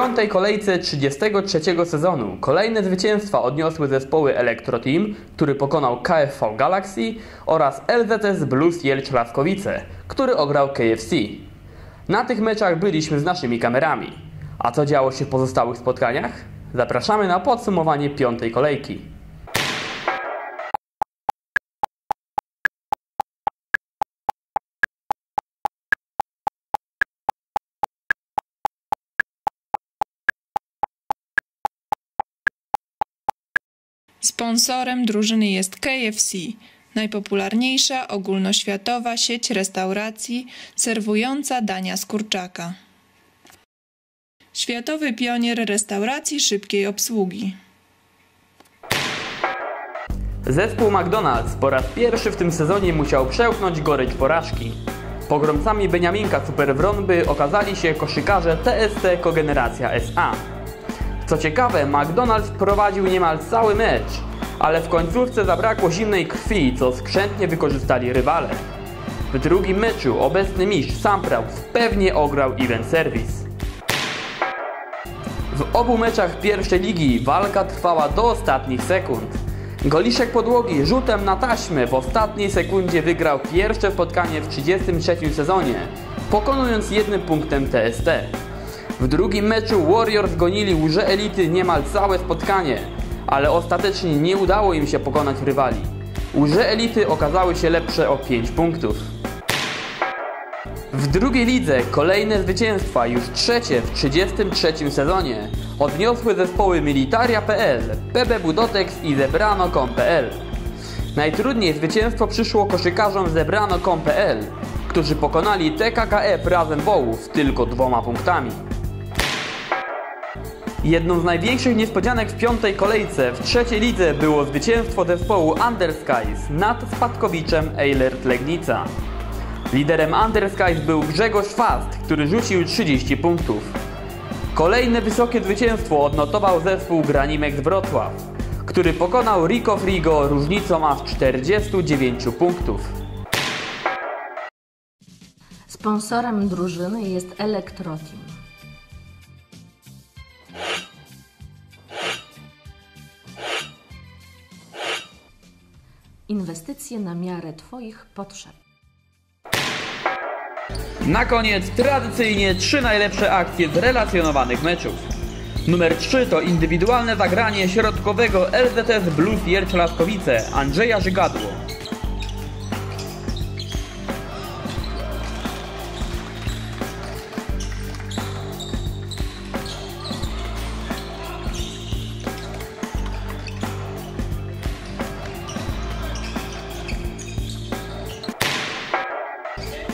piątej kolejce 33 sezonu kolejne zwycięstwa odniosły zespoły Electro Team, który pokonał KFV Galaxy oraz LZS Blues Jelcz Laskowice, który ograł KFC. Na tych meczach byliśmy z naszymi kamerami. A co działo się w pozostałych spotkaniach? Zapraszamy na podsumowanie piątej kolejki. Sponsorem drużyny jest KFC, najpopularniejsza ogólnoświatowa sieć restauracji serwująca dania z kurczaka. Światowy pionier restauracji szybkiej obsługi. Zespół McDonald's po raz pierwszy w tym sezonie musiał przełknąć gorycz porażki. Pogromcami Beniaminka Superwronby okazali się koszykarze TST Kogeneracja SA. Co ciekawe, McDonald's prowadził niemal cały mecz, ale w końcówce zabrakło zimnej krwi, co skrzętnie wykorzystali rywale. W drugim meczu obecny mistrz Sampraus pewnie ograł event service. W obu meczach pierwszej ligi walka trwała do ostatnich sekund. Goliszek podłogi rzutem na taśmę w ostatniej sekundzie wygrał pierwsze spotkanie w 33 sezonie, pokonując jednym punktem TST. W drugim meczu Warriors gonili łże elity niemal całe spotkanie, ale ostatecznie nie udało im się pokonać rywali. Łże elity okazały się lepsze o 5 punktów. W drugiej lidze kolejne zwycięstwa, już trzecie w 33 sezonie, odniosły zespoły Militaria.pl, PB Budotex i Zebrano.com.pl. Najtrudniej zwycięstwo przyszło koszykarzom Zebrano.com.pl, którzy pokonali TKKF razem Wołów tylko dwoma punktami. Jedną z największych niespodzianek w piątej kolejce w trzeciej lidze było zwycięstwo zespołu Underskies nad spadkowiczem Eilert Legnica. Liderem Underskies był Grzegorz Fast, który rzucił 30 punktów. Kolejne wysokie zwycięstwo odnotował zespół Granimek z Wrocław, który pokonał Rico Frigo różnicą aż 49 punktów. Sponsorem drużyny jest Elektroteam. Inwestycje na miarę Twoich potrzeb. Na koniec tradycyjnie trzy najlepsze akcje z relacjonowanych meczów. Numer 3 to indywidualne zagranie środkowego LZS Blues Jercz Laskowice Andrzeja Żygadło.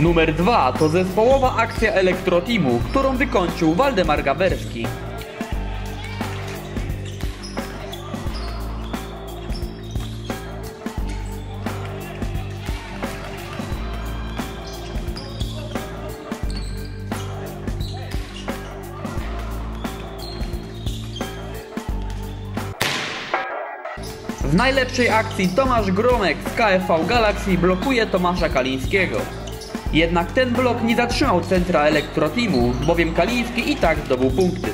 Numer 2 to zespołowa akcja Elektroteamu, którą wykończył Waldemar Gaberski. W najlepszej akcji Tomasz Gromek z KFV Galaxy blokuje Tomasza Kalińskiego. Jednak ten blok nie zatrzymał centra Elektroteamu, bowiem Kaliński i tak zdobył punkty.